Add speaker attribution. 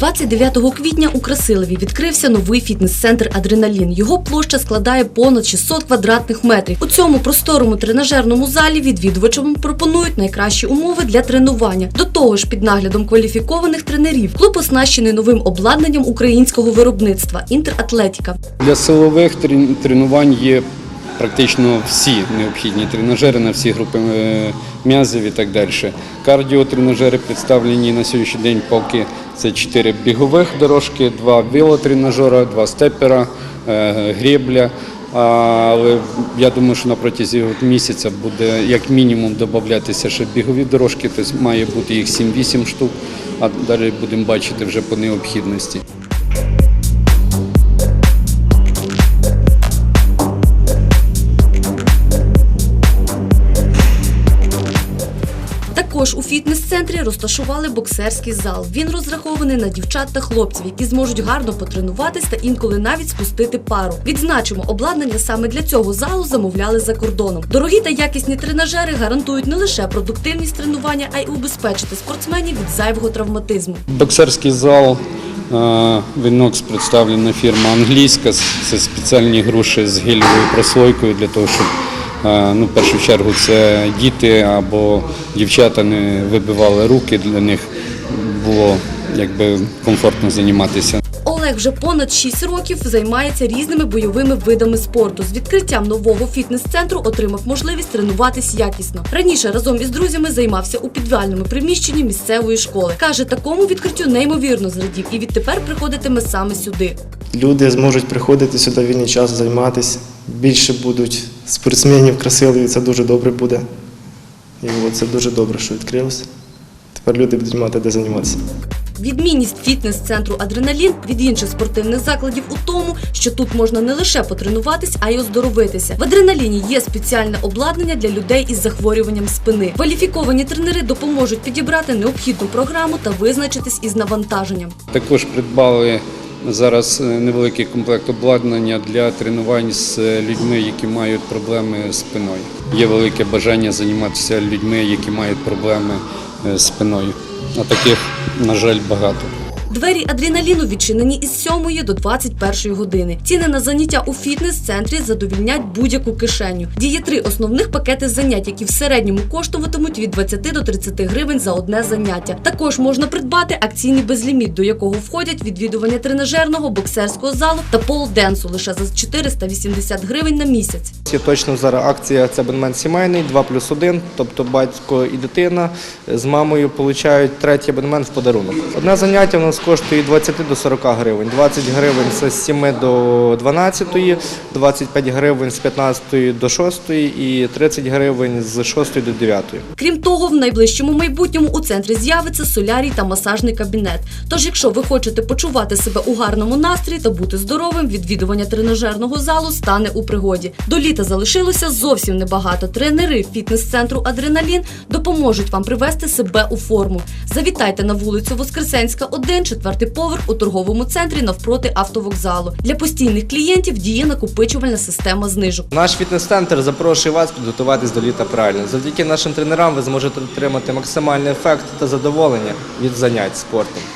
Speaker 1: 29 квітня у Красилові відкрився новий фітнес-центр Адреналін. Його площа складає понад 600 квадратних метрів. У цьому просторому тренажерному залі відвідувачам пропонують найкращі умови для тренування. До того ж, під наглядом кваліфікованих тренерів клуб оснащений новим обладнанням українського виробництва Інтератлетіка.
Speaker 2: Для силових тренувань є практично всі необхідні тренажери на всі групи е, м'язів і так далі. Кардіотренажери представлені на сьогоднішній день поки це чотири бігових дорожки, два велотренажера, два степера, е, гребля. Але я думаю, що на протязі місяця буде як мінімум додатися ще бігові дорожки, тобто має бути їх 7-8 штук, а далі будемо бачити вже по необхідності.
Speaker 1: Також у фітнес-центрі розташували боксерський зал. Він розрахований на дівчат та хлопців, які зможуть гарно потренуватись та інколи навіть спустити пару. Відзначимо, обладнання саме для цього залу замовляли за кордоном. Дорогі та якісні тренажери гарантують не лише продуктивність тренування, а й убезпечити спортсменів від зайвого травматизму.
Speaker 2: Боксерський зал е, Вінокс представлена фірма англійська. Це спеціальні груші з гелевою прослойкою для того, щоб ну, в першу чергу це діти або дівчата не вибивали руки, для них було якби комфортно займатися.
Speaker 1: Олег вже понад 6 років займається різними бойовими видами спорту. З відкриттям нового фітнес-центру отримав можливість тренуватись якісно. Раніше разом із друзями займався у підвальному приміщенні місцевої школи. Каже, такому відкриттю неймовірно зрадів і відтепер приходитиме саме сюди.
Speaker 3: Люди зможуть приходити сюди в вільний час, займатися. Більше будуть спортсменів красиві, це дуже добре буде. І це дуже добре, що відкрилося. Тепер люди будуть мати де займатися.
Speaker 1: Відмінність фітнес-центру Адреналін від інших спортивних закладів у тому, що тут можна не лише потренуватись, а й оздоровитися. В адреналіні є спеціальне обладнання для людей із захворюванням спини. Кваліфіковані тренери допоможуть підібрати необхідну програму та визначитись із навантаженням.
Speaker 2: Також придбали зараз е, невеликий комплект обладнання для тренувань з е, людьми, які мають проблеми з спиною. Є велике бажання займатися людьми, які мають проблеми е, з спиною. А таких, на жаль, багато.
Speaker 1: Двері адреналіну відчинені із 7 до 21 години. Ціни на заняття у фітнес-центрі задовільнять будь-яку кишеню. Діє три основних пакети занять, які в середньому коштуватимуть від 20 до 30 гривень за одне заняття. Також можна придбати акційний безліміт, до якого входять відвідування тренажерного, боксерського залу та пол-денсу лише за 480 гривень на місяць.
Speaker 4: Є точно зараз акція це абонемент сімейний, 2 плюс 1, тобто батько і дитина з мамою отримують третій абонемент в подарунок. Одне заняття у нас коштує від 20 до 40 гривень. 20 гривень з 7 до 12, 25 гривень з 15 до 6 і 30 гривень з 6 до 9.
Speaker 1: Крім того, в найближчому майбутньому у центрі з'явиться солярій та масажний кабінет. Тож, якщо ви хочете почувати себе у гарному настрої та бути здоровим, відвідування тренажерного залу стане у пригоді. До літа залишилося зовсім небагато. Тренери фітнес-центру Адреналін допоможуть вам привести себе у форму. Завітайте на вулицю Воскресенська, 1, четвертий поверх у торговому центрі навпроти автовокзалу. Для постійних клієнтів діє накопичувальна система знижок.
Speaker 4: Наш фітнес-центр запрошує вас підготуватись до літа правильно. Завдяки нашим тренерам ви зможете отримати максимальний ефект та задоволення від занять спортом.